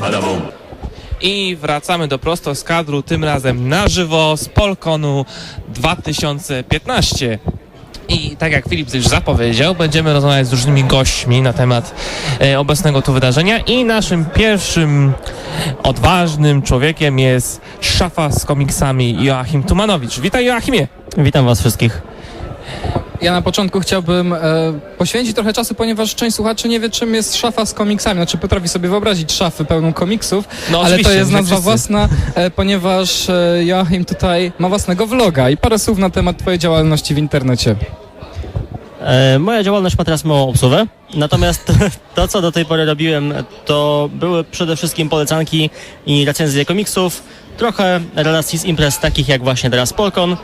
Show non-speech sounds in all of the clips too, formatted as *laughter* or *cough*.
badabum. I wracamy do prosto z kadru, tym razem na żywo z Polkonu 2015. I tak jak Filip już zapowiedział, będziemy rozmawiać z różnymi gośćmi na temat e, obecnego tu wydarzenia i naszym pierwszym odważnym człowiekiem jest szafa z komiksami Joachim Tumanowicz. Witaj Joachimie! Witam Was wszystkich. Ja na początku chciałbym e, poświęcić trochę czasu, ponieważ część słuchaczy nie wie, czym jest szafa z komiksami. Znaczy potrafi sobie wyobrazić szafę pełną komiksów, No ale to jest nazwa wszyscy. własna, e, ponieważ e, Joachim tutaj ma własnego vloga i parę słów na temat twojej działalności w internecie. E, moja działalność ma teraz małą obsługę, natomiast *laughs* to, co do tej pory robiłem, to były przede wszystkim polecanki i recenzje komiksów, trochę relacji z imprez takich jak właśnie teraz Polkon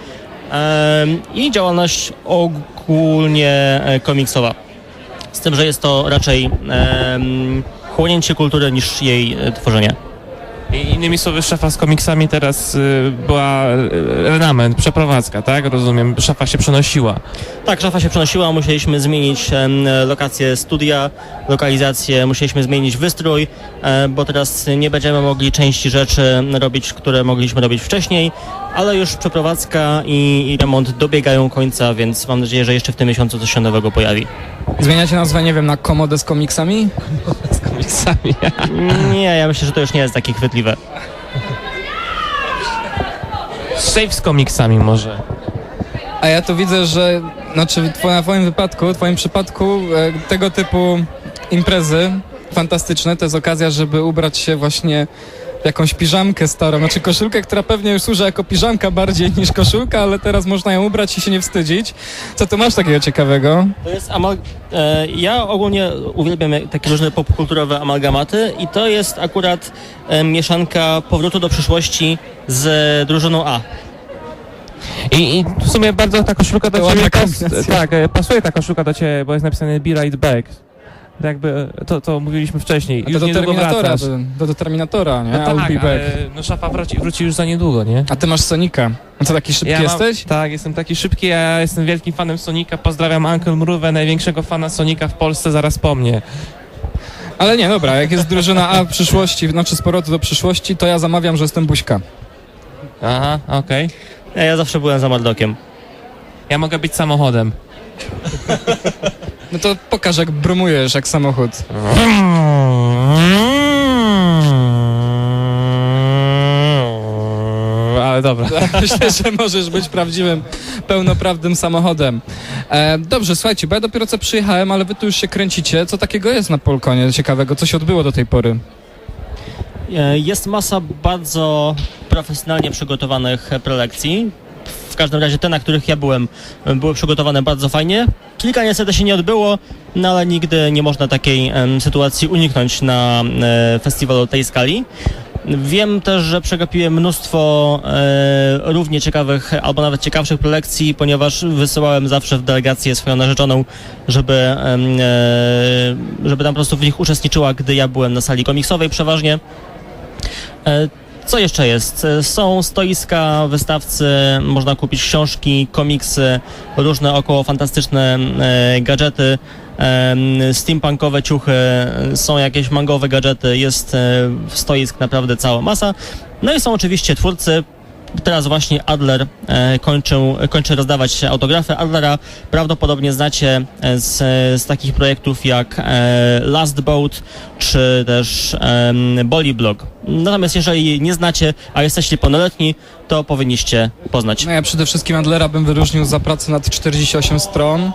i działalność ogólnie e, komiksowa. Z tym, że jest to raczej chłonięcie kultury niż jej e, tworzenie. I innymi słowy, szafa z komiksami teraz y, była y, renament, przeprowadzka, tak? Rozumiem, szafa się przenosiła. Tak, szafa się przenosiła, musieliśmy zmienić lokację studia, lokalizację, musieliśmy zmienić wystrój, e, bo teraz nie będziemy mogli części rzeczy robić, które mogliśmy robić wcześniej, ale już przeprowadzka i, i remont dobiegają końca, więc mam nadzieję, że jeszcze w tym miesiącu coś się nowego pojawi. Zmieniacie nazwę, nie wiem, na komodę z komiksami? *laughs* Komiksami. Nie, ja myślę, że to już nie jest takie chwytliwe. Safe z komiksami może. A ja tu widzę, że znaczy w twoim, wypadku, w twoim przypadku e, tego typu imprezy fantastyczne to jest okazja, żeby ubrać się właśnie jakąś piżamkę starą, znaczy koszulkę, która pewnie już służy jako piżamka bardziej niż koszulka, ale teraz można ją ubrać i się nie wstydzić. Co tu masz takiego ciekawego? To jest amal... e, Ja ogólnie uwielbiam takie różne popkulturowe amalgamaty i to jest akurat e, mieszanka powrotu do przyszłości z drużyną A. I, I w sumie bardzo ta koszulka do ciebie pas, tak, e, pasuje ta koszulka do ciebie, bo jest napisane Be Right Back. Tak jakby to, to mówiliśmy wcześniej. A to Już do Terminatora, to do Terminatora, nie? No tak, ale no szafa wróci, wróci już za niedługo, nie? A ty masz Sonika. A co, taki szybki Ja mam- jesteś? Tak, jestem taki szybki, ja jestem wielkim fanem Sonika. Pozdrawiam Uncle Mrówę, największego fana Sonika w Polsce, zaraz po mnie. Ale nie, dobra, jak jest drużyna A w przyszłości, znaczy z powrotu do przyszłości, to ja zamawiam, że jestem buźka. Aha, okej. Ja, ja zawsze byłem za Mardokiem. Ja mogę być samochodem. *laughs* No to pokaż, jak brumujesz, jak samochód. Ale dobra. *laughs* *laughs* Myślę, że możesz być prawdziwym, pełnoprawnym samochodem. E, dobrze, słuchajcie, bo ja dopiero co przyjechałem, ale wy tu już się kręcicie. Co takiego jest na Polkonie ciekawego? Co się odbyło do tej pory? E, Jest masa bardzo profesjonalnie przygotowanych prelekcji. W każdym razie te, na których ja byłem, były przygotowane bardzo fajnie. Kilka niestety się nie odbyło, no ale nigdy nie można takiej sytuacji uniknąć na e, festiwalu tej skali. Wiem też, że przegapiłem mnóstwo e, równie ciekawych, albo nawet ciekawszych prelekcji, ponieważ wysyłałem zawsze w delegację swoją narzeczoną, żeby, e, żeby tam po prostu w nich uczestniczyła, gdy ja byłem na sali komiksowej przeważnie. E, Co jeszcze jest? E, Są stoiska, wystawcy, można kupić książki, komiksy, różne około fantastyczne e, gadżety, em, steampunkowe ciuchy, e, są jakieś mangowe gadżety, jest e, stoisk naprawdę cała masa. No i są oczywiście twórcy. Teraz właśnie Adler e, kończył, kończy rozdawać autografy. Adlera prawdopodobnie znacie e, z, z takich projektów jak e, Last Boat czy też em, Bolyblog. Natomiast jeżeli nie znacie, a jesteście pełnoletni, to powinniście poznać. No ja przede wszystkim Adlera bym wyróżnił za pracę nad 48 stron,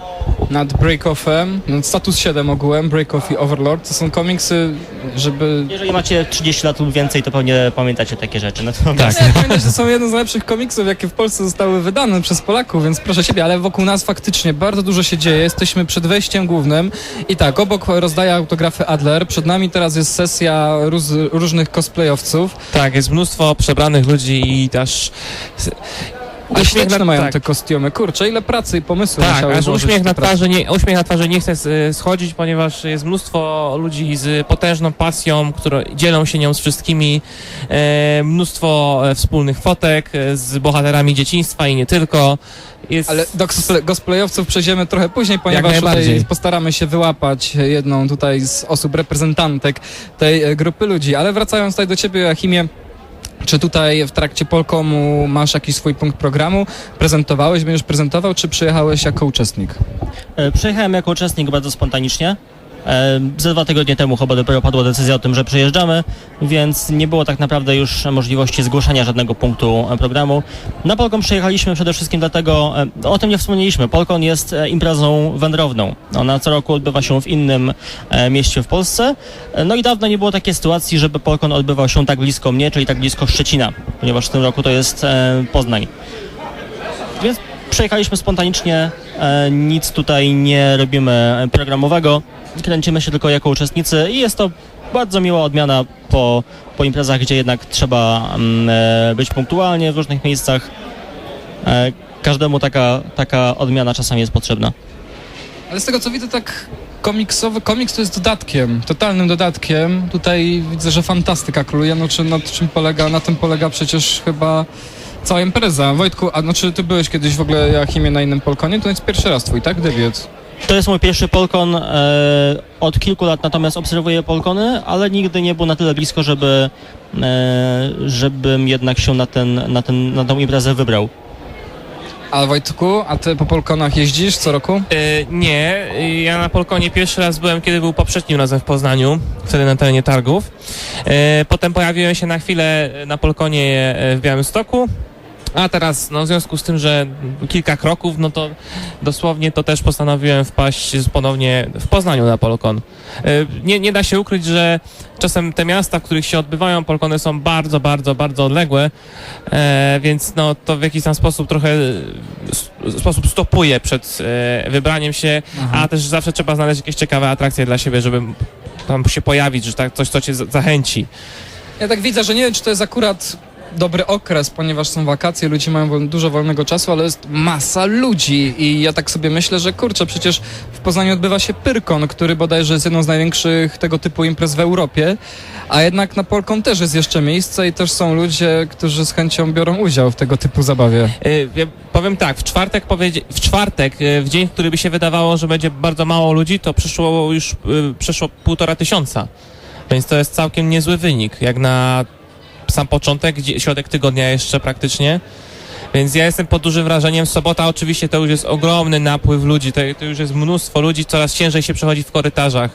nad Break-Offem, nad Status 7 ogółem, Break-Off i Overlord. To są komiksy, żeby... Jeżeli macie 30 lat lub więcej, to pewnie pamiętacie takie rzeczy. Natomiast Tak. Nie, pamiętaj, że to są jedne z najlepszych komiksów, jakie w Polsce zostały wydane przez Polaków, więc proszę ciebie, ale wokół nas faktycznie bardzo dużo się dzieje. Jesteśmy przed wejściem głównym i tak, obok rozdaje autografy Adler, przed nami teraz jest sesja róz, różnych cosplayowców. Tak, jest mnóstwo przebranych ludzi i aż... Ale Uśmiech na- mają tak. te kostiumy. Kurczę, ile pracy i pomysłu Tak, musiały aż uśmiech na, twarzy nie, uśmiech na twarzy nie chce schodzić, ponieważ jest mnóstwo ludzi z potężną pasją, które dzielą się nią z wszystkimi. E, mnóstwo e, wspólnych fotek e, z bohaterami dzieciństwa i nie tylko. Jest, Ale do cosplayowców przejdziemy trochę później, ponieważ tutaj postaramy się wyłapać jedną tutaj z osób reprezentantek tej e, grupy ludzi. Ale wracając tutaj do ciebie, Joachimie, czy tutaj w trakcie Polkomu masz jakiś swój punkt programu? Prezentowałeś, będziesz prezentował, czy przyjechałeś jako uczestnik? E, Przyjechałem jako uczestnik bardzo spontanicznie. Ze dwa tygodnie temu chyba dopiero padła decyzja o tym, że przyjeżdżamy, więc nie było tak naprawdę już możliwości zgłoszenia żadnego punktu e, programu. Na Polkon przyjechaliśmy przede wszystkim dlatego, e, o tym nie wspomnieliśmy, Polkon jest e, imprezą wędrowną. Ona co roku odbywa się w innym mieście w Polsce. No i dawno nie było takiej sytuacji, żeby Polkon odbywał się tak blisko mnie, czyli tak blisko Szczecina, ponieważ w tym roku to jest Poznań. Więc przejechaliśmy spontanicznie, nic tutaj nie robimy programowego, kręcimy się tylko jako uczestnicy i jest to bardzo miła odmiana po, po imprezach, gdzie jednak trzeba mm, e, być punktualnie w różnych miejscach. E, każdemu taka, taka odmiana czasami jest potrzebna. Ale z tego co widzę, tak komiksowy, komiks to jest dodatkiem, totalnym dodatkiem. Tutaj widzę, że fantastyka króluje, no czy nad czym polega, na tym polega przecież chyba cała impreza. Wojtku, a no czy ty byłeś kiedyś w ogóle Joachimie na innym Polkonie? To jest pierwszy raz twój, tak? Debiut. To jest mój pierwszy Polkon. E, od kilku lat natomiast obserwuję Polkony, ale nigdy nie był na tyle blisko, żeby, e, żebym jednak się na, ten, na, ten, na tą imprezę wybrał. A Wojtku, a ty po Polkonach jeździsz co roku? E, nie, ja na Polkonie pierwszy raz byłem, kiedy był poprzednim razem w Poznaniu, wtedy na terenie targów. E, potem pojawiłem się na chwilę na Polkonie e, w Białymstoku. A teraz, no w związku z tym, że kilka kroków, no to dosłownie to też postanowiłem wpaść z- ponownie w Poznaniu na Polkon. E, Nie, nie da się ukryć, że czasem te miasta, w których się odbywają Polkony są bardzo, bardzo, bardzo odległe, e, więc no to w jakiś tam sposób trochę e, sposób stopuje przed wybraniem się, a też zawsze trzeba znaleźć jakieś ciekawe atrakcje dla siebie, żeby tam się pojawić, że tak coś, co cię za- zachęci. Ja tak widzę, że nie wiem, czy to jest akurat dobry okres, ponieważ są wakacje, ludzie mają dużo wolnego czasu, ale jest masa ludzi i ja tak sobie myślę, że kurczę, przecież w Poznaniu odbywa się Pyrkon, który bodajże jest jedną z największych tego typu imprez w Europie, a jednak na Polkon też jest jeszcze miejsce i też są ludzie, którzy z chęcią biorą udział w tego typu zabawie. E, ja powiem tak, w czwartek, w czwartek, e, w dzień, w który by się wydawało, że będzie bardzo mało ludzi, to przyszło już e, przeszło półtora tysiąca. Więc to jest całkiem niezły wynik, jak na sam początek, środek tygodnia jeszcze praktycznie. Więc ja jestem pod dużym wrażeniem. Sobota oczywiście to już jest ogromny napływ ludzi, to, to już jest mnóstwo ludzi, coraz ciężej się przechodzi w korytarzach.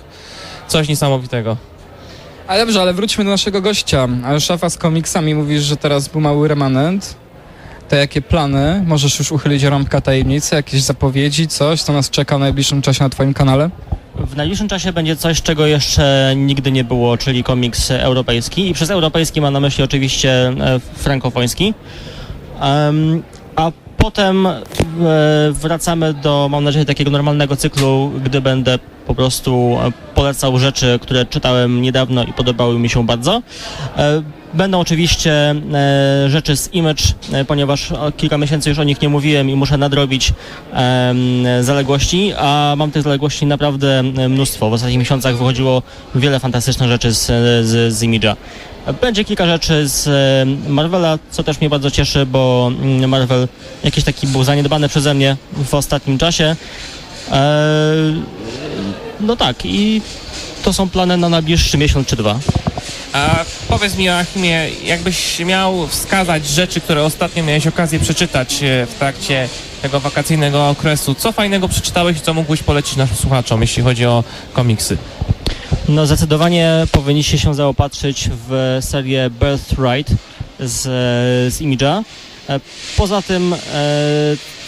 Coś niesamowitego. Ale dobrze, ale wróćmy do naszego gościa. Szafa z komiksami mówisz, że teraz był mały remanent. To jakie plany? Możesz już uchylić rąbka tajemnicy, jakieś zapowiedzi, coś, co nas czeka w najbliższym czasie na twoim kanale? W najbliższym czasie będzie coś, czego jeszcze nigdy nie było, czyli komiks europejski. I przez europejski mam na myśli oczywiście e, frankofoński. A potem e, wracamy do, mam nadzieję, takiego normalnego cyklu, gdy będę po prostu e, polecał rzeczy, które czytałem niedawno i podobały mi się bardzo. E, Będą oczywiście e, rzeczy z Image, e, ponieważ o kilka miesięcy już o nich nie mówiłem i muszę nadrobić zaległości, a mam tych zaległości naprawdę e, mnóstwo. W ostatnich miesiącach wychodziło wiele fantastycznych rzeczy z, z, z Image'a. Będzie kilka rzeczy z e, Marvela, co też mnie bardzo cieszy, bo mm, Marvel jakiś taki był zaniedbany przeze mnie w ostatnim czasie. E, no tak, i to są plany na najbliższy miesiąc czy dwa. A powiedz mi, Joachimie, jakbyś miał wskazać rzeczy, które ostatnio miałeś okazję przeczytać e, w trakcie tego wakacyjnego okresu, co fajnego przeczytałeś i co mógłbyś polecić naszym słuchaczom, jeśli chodzi o komiksy? No zdecydowanie powinniście się zaopatrzyć w serię Birthright z, z. E, Poza tym e,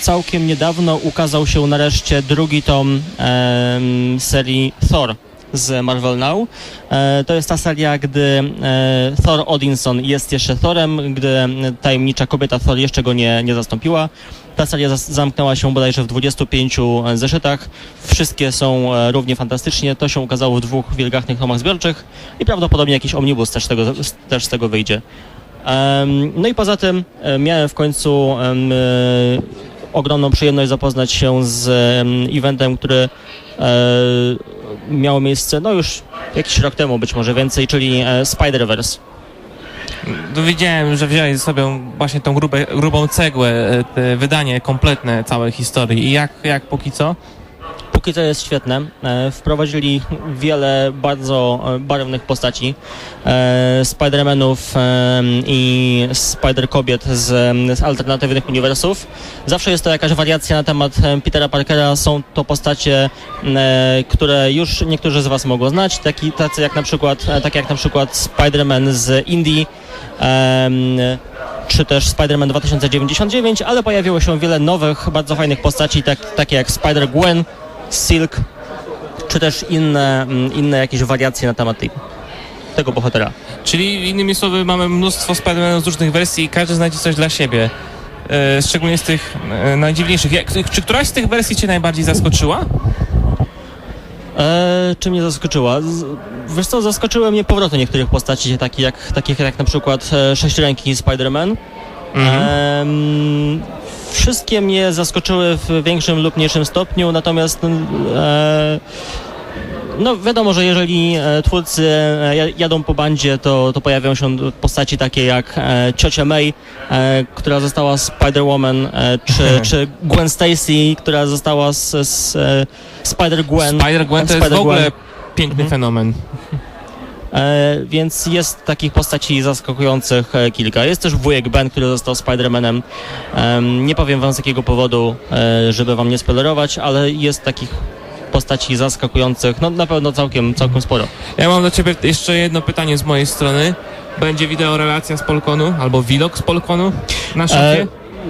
całkiem niedawno ukazał się nareszcie drugi tom em, serii Thor z Marvel Now. E, To jest ta seria, gdy e, Thor Odinson jest jeszcze Thorem, gdy tajemnicza kobieta Thor jeszcze go nie, nie zastąpiła. Ta seria zamknęła się bodajże w 25 zeszytach. Wszystkie są e, równie fantastycznie. To się ukazało w dwóch wielgachnych tomach zbiorczych i prawdopodobnie jakiś omnibus też tego, też z tego wyjdzie. No i poza tym e, miałem w końcu e, ogromną przyjemność zapoznać się z em, eventem, który e, miało miejsce no już jakiś rok temu, być może więcej, czyli e, Spider-Verse. Dowiedziałem, że wziąłeś sobie właśnie tą grube, grubą cegłę, e, wydanie kompletne całej historii. I jak, jak póki co? Póki co jest świetne. E, Wprowadzili wiele bardzo e, barwnych postaci. E, Spider-Manów i Spider-Kobiet z, alternatywnych uniwersów. Zawsze jest to jakaś wariacja na temat Petera Parkera. Są to postacie, które już niektórzy z Was mogą znać, taki, tacy jak na przykład, tak jak na przykład Spider-Man z Indii. czy też Spider-Man 2099, ale pojawiło się wiele nowych, bardzo fajnych postaci, tak, takie jak Spider-Gwen, Silk, czy też inne, mm, inne jakieś wariacje na temat tej, tego bohatera. Czyli innymi słowy mamy mnóstwo Spider-Manów z różnych wersji i każdy znajdzie coś dla siebie. E, szczególnie z tych e, najdziwniejszych. Jak, czy któraś z tych wersji Cię najbardziej zaskoczyła? E, czy mnie zaskoczyła? Z, wiesz co, zaskoczyły mnie powroty niektórych postaci, takich jak, takich jak na przykład e, Sześcioręki Spider-Man. Em, wszystkie mnie zaskoczyły w większym lub mniejszym stopniu, natomiast e, no wiadomo, że jeżeli e, twórcy e, ja- jadą po bandzie, to, to pojawią się postaci takie jak e, ciocia May, e, która została Spider-Woman, e, czy, czy Gwen Stacy, która została z, z e, Spider-Gwen. Spider-Gwen to jest w ogóle piękny Mhm. fenomen. E, więc jest takich postaci zaskakujących e, kilka. Jest też wujek Ben, który został Spider-Manem. Em, nie powiem wam z jakiego powodu, e, żeby wam nie spoilerować, ale jest takich postaci zaskakujących, no na pewno całkiem, całkiem sporo. Ja mam do Ciebie jeszcze jedno pytanie z mojej strony. Będzie wideo relacja z Polkonu, albo vlog z Polkonu na szafie? E,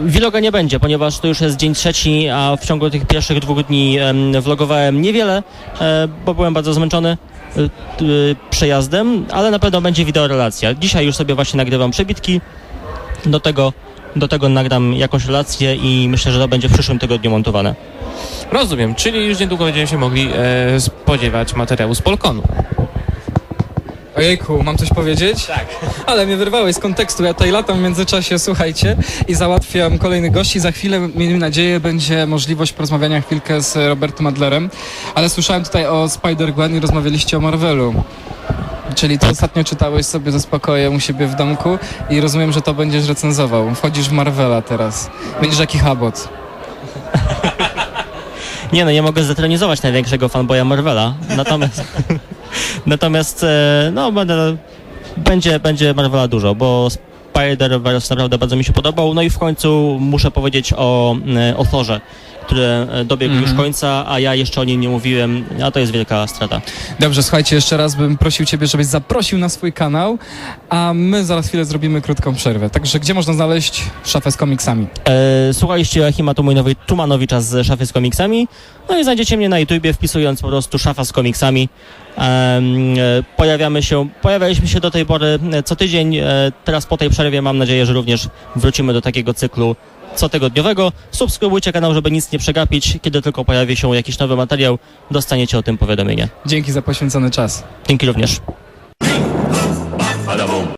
Vloga nie będzie, ponieważ to już jest dzień trzeci, a w ciągu tych pierwszych dwóch dni em, vlogowałem niewiele, e, bo byłem bardzo zmęczony przejazdem, ale na pewno będzie wideo relacja. Dzisiaj już sobie właśnie nagrywam przebitki, do tego, do tego nagram jakąś relację i myślę, że to będzie w przyszłym tygodniu montowane. Rozumiem, czyli już niedługo będziemy się mogli e, spodziewać materiału z Polkonu. Ojejku, mam coś powiedzieć? Tak. Ale mnie wyrwałeś z kontekstu, ja tutaj latam w międzyczasie, słuchajcie, i załatwiam kolejnych gości. Za chwilę, miejmy nadzieję, będzie możliwość porozmawiania chwilkę z Robertem Adlerem, ale słyszałem tutaj o Spider-Gwen i rozmawialiście o Marvelu. Czyli ty ostatnio czytałeś sobie ze spokojem u siebie w domku i rozumiem, że to będziesz recenzował. Wchodzisz w Marvela teraz. Będziesz jaki habot. *laughs* Nie no, nie mogę zdetronizować największego fanboya Marvela, natomiast, *laughs* natomiast e, no będę, będzie, będzie Marvela dużo, bo Spider-Verse naprawdę bardzo mi się podobał, no i w końcu muszę powiedzieć o, e, o Thorze, który e, dobiegł Mhm. już końca, a ja jeszcze o nim nie mówiłem, a to jest wielka strata. Dobrze, słuchajcie, jeszcze raz bym prosił ciebie, żebyś zaprosił na swój kanał, a my za chwilę zrobimy krótką przerwę. Także gdzie można znaleźć szafę z komiksami? E, słuchaliście Achima Tumanowi, Tumanowicza z Szafy z komiksami, no i znajdziecie mnie na YouTubie wpisując po prostu Szafa z komiksami. E, pojawiamy się, pojawialiśmy się do tej pory e, co tydzień, e, teraz po tej przerwie mam nadzieję, że również wrócimy do takiego cyklu cotygodniowego. Subskrybujcie kanał, żeby nic nie przegapić. Kiedy tylko pojawi się jakiś nowy materiał, dostaniecie o tym powiadomienie. Dzięki za poświęcony czas. Dzięki również.